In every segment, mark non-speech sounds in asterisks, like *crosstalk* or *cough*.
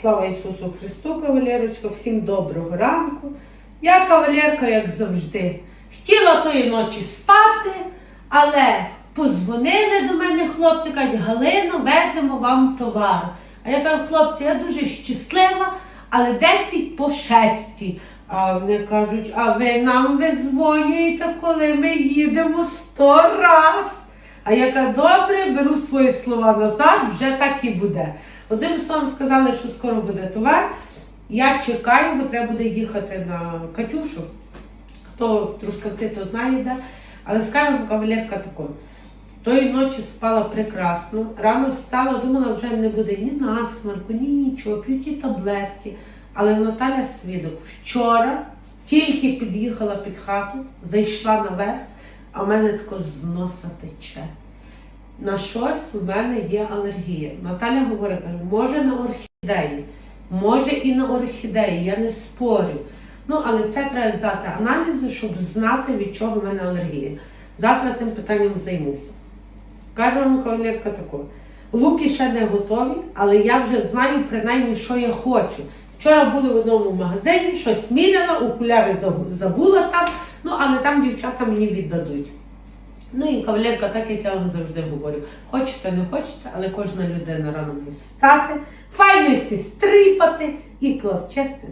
Слава Ісусу Христу, кавалерочка, всім доброго ранку. Я кавалерка, як завжди. Хотіла тої ночі спати, але позвонили до мене хлопці, кажуть, Галино, веземо вам товар. А я кажу, хлопці, я дуже щаслива, але 10 по 6. А вони кажуть, а ви нам визвонюєте, коли ми їдемо 100 раз. А я кажу, добре, беру свої слова назад, вже так і буде. Одним словом сказали, що скоро буде товар. Я чекаю, бо треба буде їхати на Катюшу. Хто в Трускавці, то знає, де. Але скажемо, кавалерка тако. Тої ночі спала прекрасно. Рано встала, думала, вже не буде ні насмарку, ні нічого, п'ю ті таблетки. Але Наталя свідок вчора тільки під'їхала під хату, зайшла наверх, а в мене тако з носа тече. На щось у мене є алергія. Наталя говорить, каже, може на орхідеї, може і на орхідеї, я не спорю. Ну, але це треба здати аналізи, щоб знати, від чого в мене алергія. Завтра тим питанням займуся. Скажу вам, кавалерка тако. Луки ще не готові, але я вже знаю принаймні, що я хочу. Вчора були в одному магазині, щось міряла, окуляри забула там, ну але там дівчата мені віддадуть. Ну і кавалерка, так як я вам завжди говорю, хочете, не хочете, але кожна людина рано має встати, файно стріпати і клав чистити.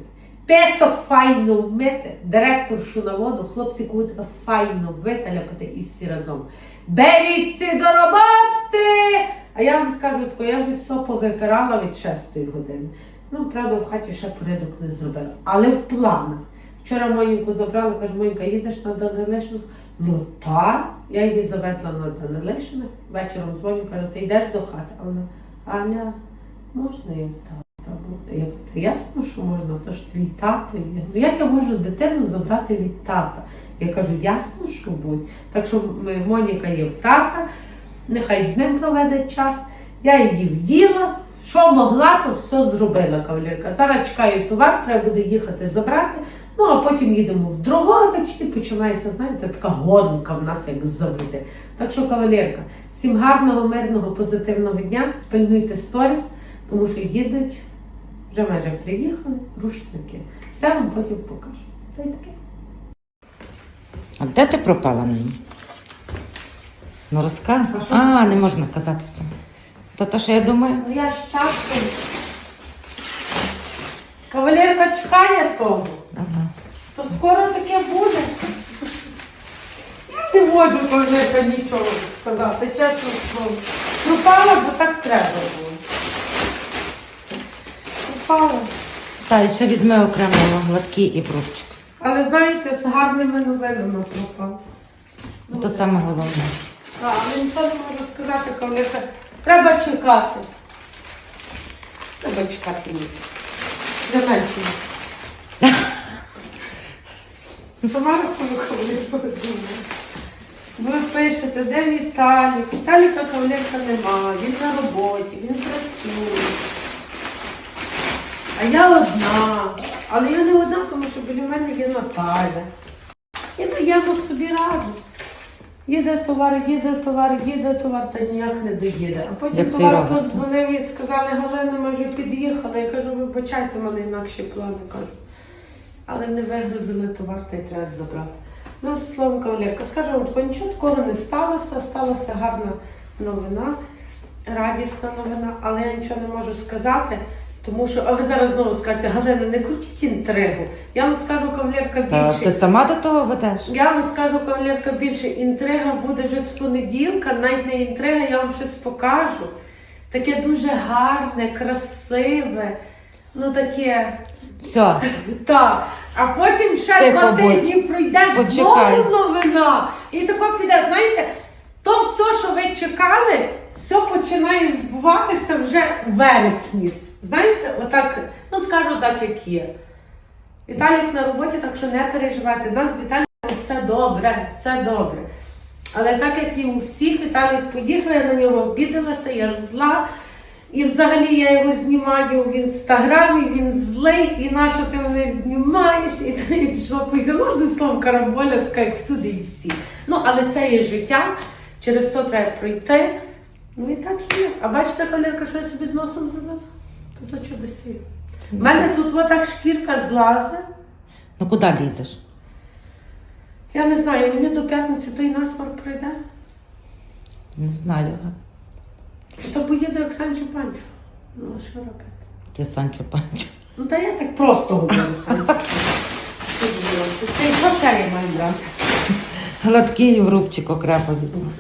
Песок файно вмити, директоршу на воду, хлопці кутика файно виталяпати і всі разом. Беріться до роботи! А я вам скажу тако, я вже все повипирала від 6 години. Ну, правда, в хаті ще порядок не зробила. Але в планах. Вчора Моньку забрала, каже, Монька, їдеш на Данилишин? Ну так, я її завезла на Данилишина. Вечором дзвоню, кажу, ти йдеш до хати. А вона, Аня, можна я тата? буду?» Я «Та ясно, що можна, то ж твій тато є. Ну як я можу дитину забрати від тата? Я кажу, ясно, що будь. Так що Моніка є в тата, нехай з ним проведе час. Я її вділа, що могла, то все зробила кавалерка. Зараз чекаю товар, треба буде їхати забрати. Ну а потім їдемо в Дрогобич і починається, знаєте, така гонка в нас, як завжди. Так що, кавалерка, всім гарного, мирного, позитивного дня. Пильнуйте сторіс, тому що їдуть, вже майже приїхали, рушники. Все вам потім покажу. Та й таке. А де ти пропала нині? Ну розказуй. А? А, не можна казати все. То те, що я думаю, Ну я часто. Кавалерка чекає того. ага. Скоро таке буде. Я не можу кавалерка нічого сказати, чесно слово. Пропала, бо так треба було. Пропала. Та і ще візьми окремо гладкі і брусчик. Але знаєте, з гарними новинами пропав. Ну, То саме головне. Так, але нічого не можу сказати, кавалерка. Треба чекати. Треба чекати місяць. Для менше. *laughs* Сама рахую, кавалерка думаю. Ви пишете, де Віталік? Віталіка кавалерка нема, він на роботі, він працює. А я одна. Але я не одна, тому що біля мене є Наталя. І даємо собі раду. Їде товар, їде товар, їде товар, та ніяк не доїде. А потім Як ти товар так? подзвонив і сказали, Галина, ми вже під'їхали. Я кажу, вибачайте, в мене інакші плани кажу. Але не вигрузили товар, та й треба забрати. Ну, словом, кавалерка, скажу вам, тако, нічого такого не сталося, сталася гарна новина, радісна новина, але я нічого не можу сказати. Тому що, а ви зараз знову скажете, Галина, не крутіть інтригу. Я вам скажу, кавалерка, Та більше. ти сама до того ведеш? Я вам скажу, кавалерка, більше інтрига буде вже з понеділка, навіть не інтрига, я вам щось покажу. Таке дуже гарне, красиве, ну таке. Все, Так. А потім ще Тихо два будь. тижні пройде Почекай. знову новина. І тако піде, знаєте, то все, що ви чекали, все починає збуватися вже у вересні. Знаєте, отак, ну скажу так, як є. Віталік на роботі, так що не переживайте. У нас з Віталіком все добре, все добре. Але так як і у всіх, Віталік поїхав, я на нього обідалася, я зла. І взагалі я його знімаю в інстаграмі, він злий, і на що ти мене знімаєш, і пішов поїхав. Ну, одним словом, карамболя така, як всюди і всі. Ну, але це є життя, через то треба пройти. Ну і так є. А бачите, кавалерка, що я собі з носом зробила? То то чудесі. У мене тут отак шкірка злазить. Ну куди лізеш? Я не знаю, мені до п'ятниці той насморк пройде. Не знаю. То поїду як Санчо Панчо. Ну, а що робити? Я Санчо Панчо. Ну та я так просто говорю Санчо. Що? Це що ще я маю брати? Гладкий в рубчик окремо візьму.